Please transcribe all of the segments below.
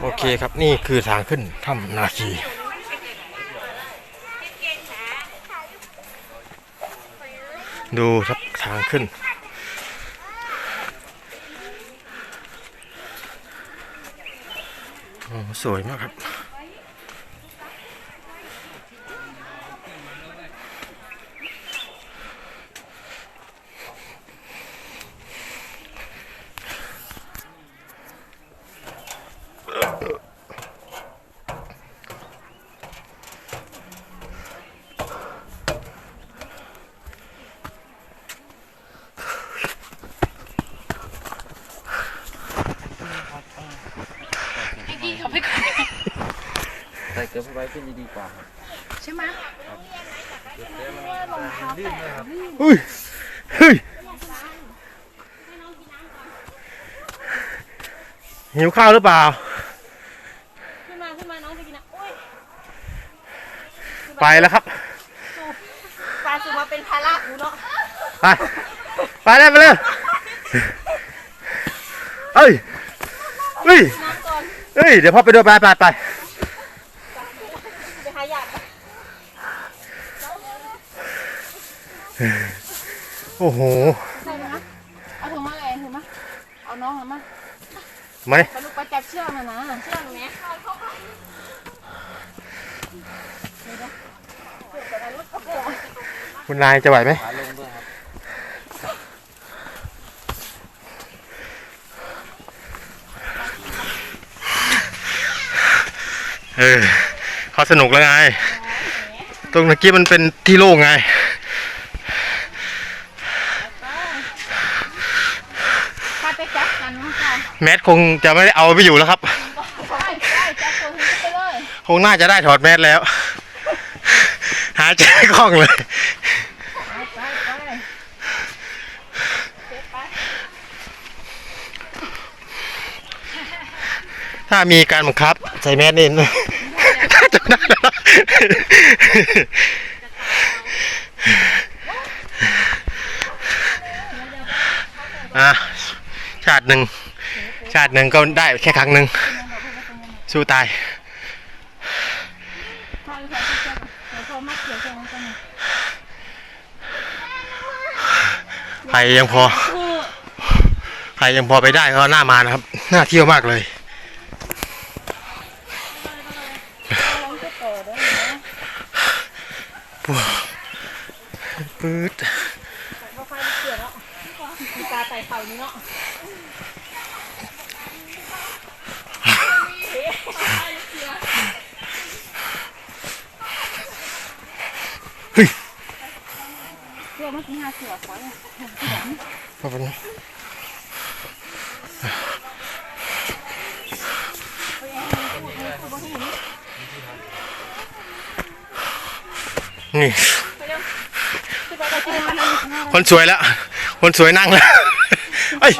โอเคครับนี่คือทางขึ้นถ้ำนาคีดูครับทางขึ้นโอ้สวยมากครับ ใส่เกลือเข้าไปขึ้นดีกว่าใช่ไหมเฮ้ยเฮ้ยหิวข้าวหรือเปล่า ขึ้นมาขึ้นมาน้องจะกินนะโอ้ยไปแล้วครับปลาสูมาเป็นภาระกูเนาะไปไปเลยไปเลยเอ้ยเฮ้ยน้ำก่อนเฮ้ยเดี๋ยวพ่อไปด้วยไปไปไป ไปหาหยาด โอ้โหใส่มาเอาถุงมาเลยถุงมาเอาน้องมาไหมไปลูกไปจับเชือกมานะเชือกไหมคุณนายจะไหวไหมขาลงด้วยครับเออเขาสนุกแล้วไง ตรงเมื่อกี้มันเป็นที่โล่งไง ไปไปจับกันน้องค่ะ แมสคงจะไม่ได้เอาไปอยู่แล้วครับ ไปไปจับตัวนี้ไปเลยคงน่าจะได้ถอดแมสแล้ว หายใจคล่องเลย ไปไปไปเก็บไปถ้ามีการบังคับ ใส่แมสนี่ น่าจะได้แล้ว อะ ชาติหนึ่ง ชาติหนึ่งก็ได้แค่ครั้งหนึ่งสู้ตายใครยังพอใครยังพอไปได้ก็หน่ามานะครับ น่าเที่ยวมากเลยปต่อได้ไหมปื๊ดเพราะไฟเกี่ยแล้วมีตาไต่เข่านี่เนาะ เฮ้ยเชือกเมื่อกี้ห้าเสือขอเนี่ยมาเป็นนี่คือไปไปกินมันเลยคนสวยแล้ว คนสวยนั่งแล้ว เอ้ย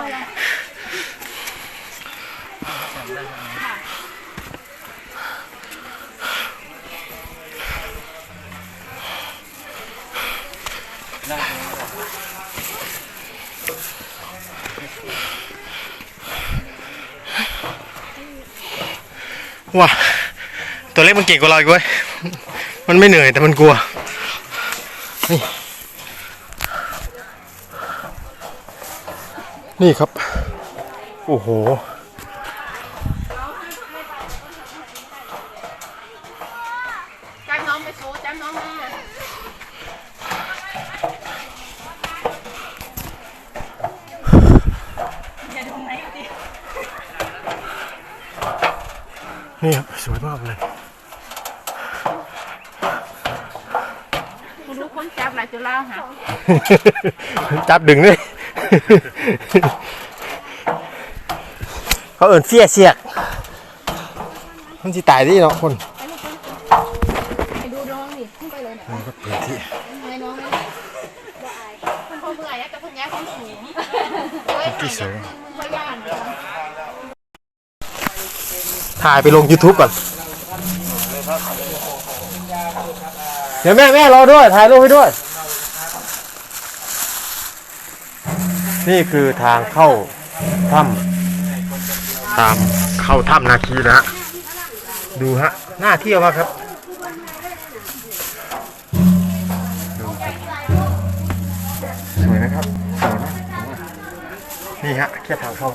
นั่งตรงนี้ก่อน ว้าตัวเล็กมันเก่งกว่าเราอีกเว้ย มันไม่เหนื่อยแต่มันกลัว นี่นี่ครับ โอ้โห จับน้องไปโชว์จับน้องมา นี่ครับสวยมากเลยคุณรู้คนจับหลายจุฬาหาจับดึงเลยเขาเอินเสียเสียกมันสิตายดิเนาะคนไปดูน้องดิขึ้นไปเลยเนี่ยนี่ก็เปลี่ยนที่ไงน้องเลยบ่อายมันพอเบื่อแล้วแต่คนย้ายคนสูงเฮ้ยที่สวยมึงไม่ย่านเลย ถ่ายไปลง YouTube ก่อน เดี๋ยวแม่แม่รอด้วย ถ่ายรูปให้ด้วย นี่คือทางเข้าถ้ำตามเข้าถ้ำนาคีนะฮะ ดูฮะน่าเที่ยวมากครับดูครับสวยนะครับสวยนะนี่ฮะแค่ทางเข้า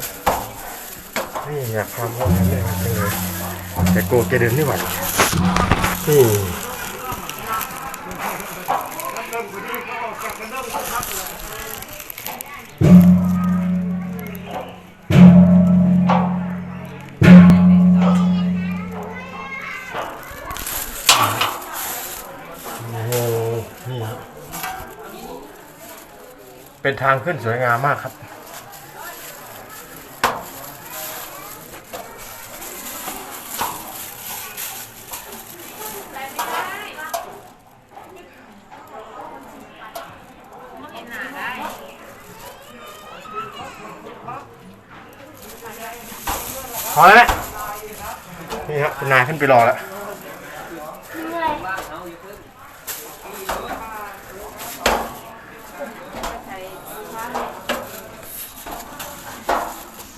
นี่อยากความเข้านั้นเลยครับจังเลยแต่โกลัวแกเดินไม่ไหวนี่เป็นทางขึ้นสวยงามมากครับ พอแล้วแหละนี่ครับคุณนายขึ้นไปรอแล้ว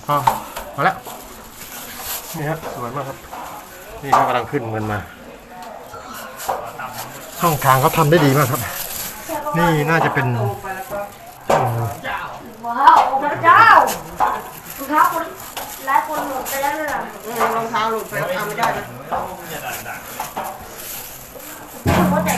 พอพอแล้วนี่ครับสวยมากครับ นี่เขากำลังขึ้นกันมาช่องทางเขาทำได้ดีมากครับ นี่น่าจะเป็นว้าวพระเจ้ารองเท้ ไปแล้วเลยนะรองเท้าหลุดไปเอาไม่ได้นะเพราะแต่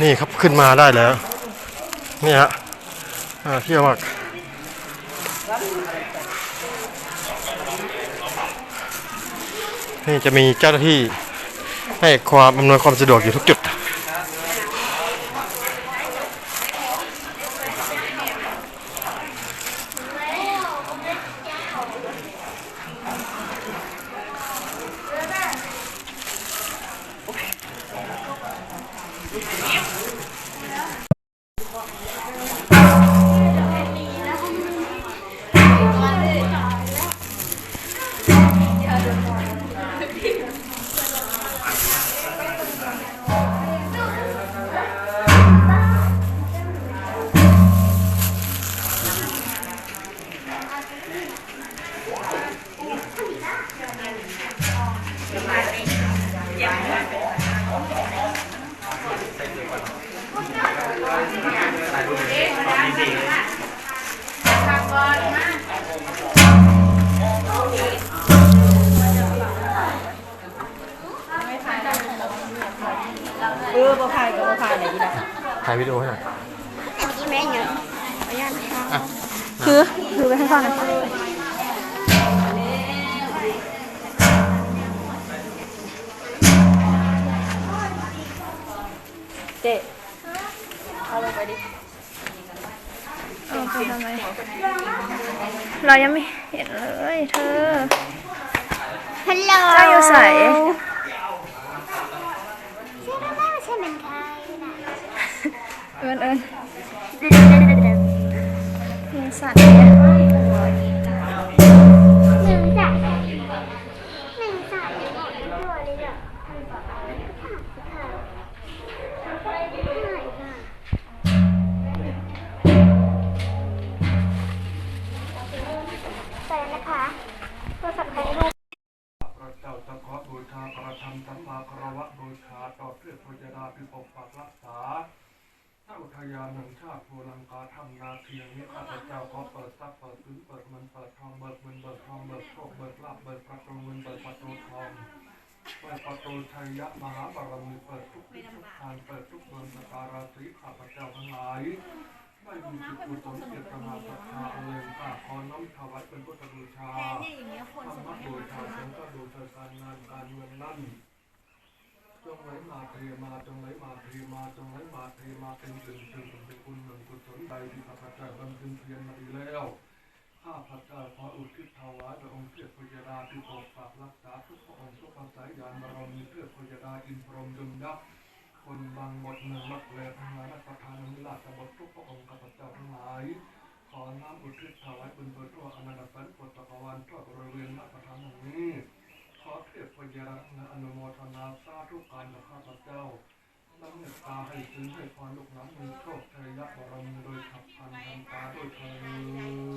นี่ครับขึ้นมาได้แล้ว นี่ฮะอ่าเที่ยวมากนี่จะมีเจ้าหน้าที่ให้ความอำนวยความสะดวกอยู่ทุกจุด เออบ่พายกับบ่พายไหนดีล่ะถ่ายวิดีโอให้หน่อยคือคือไปให้ฟังหน่อยเจ๊เอาลงไปดิเอาไปทำไมเรายังไม่เห็นเลยเธอฮัลโหลเจ้าอยู่ใส ใช่ไหมใครนะ เอิ ญเอิญเดี๋ยเดี๋ยวเดี๋ยวเดี๋ยวมีสัตว์เนี่ยหนึ่งจ่ายหนึ่งจ่าหมดตัวเลยอะไปไหนค่ะไปนะคะโทรศัพท์ใครลูกพระเจ้าจะขอบูชาประธรรมสัมมาคารวะบูชาต่อเพื่อพยาดาพิปกปักรักษา ถ้าอุทยานแห่งชาติภูลังกาทำนาเทียงนี้ข้าพเจ้าขอเปิดทรัพย์เปิดพื้นเปิดเงินเปิดทองเบิกเงินเบิกทองเบิกโชคเบิกลาภเบิกประตูเงินเบิกประตูทองเปิดประตูชัยยะมหาบารมีเปิดทุกทิศทุกทางเปิดทุกดวงสตาราศีข้าพเจ้าทั้งหลายไม่มีจิตกุศลเจตนาศรัทธาเลยข้าขอน้อมถวายเป็นพุทธบูชาธรรมะบูชาสังฆบูชาการงานการเงินนั่น จงไหลมาเทมาจงไหลมาเทมาจงไหลมาเทมาเป็นถึงถึงเป็นคุณหนึ่งกุศลใดที่ข้าพเจ้าบำเพ็ญเพียรมาดีแล้วข้าพเจ้าขออุทิศถวายแด่องค์เทพพยาดาที่ปกปักรักษาทุกพระองค์ทุกพระสายยานบารมีเทพพยาดาอินพรหมยมยักษ์คนบางบทหนึ่งมักแลทั้งหลายนักประธานมิราชบททุกพระองค์ข้าพเจ้าทั้งหลายขอน้ำอุทิศ ตาให้ถึงให้พรลูกหลานมีโชคชัยยะบารมีโดยขับพันทำตาด้วยเธอ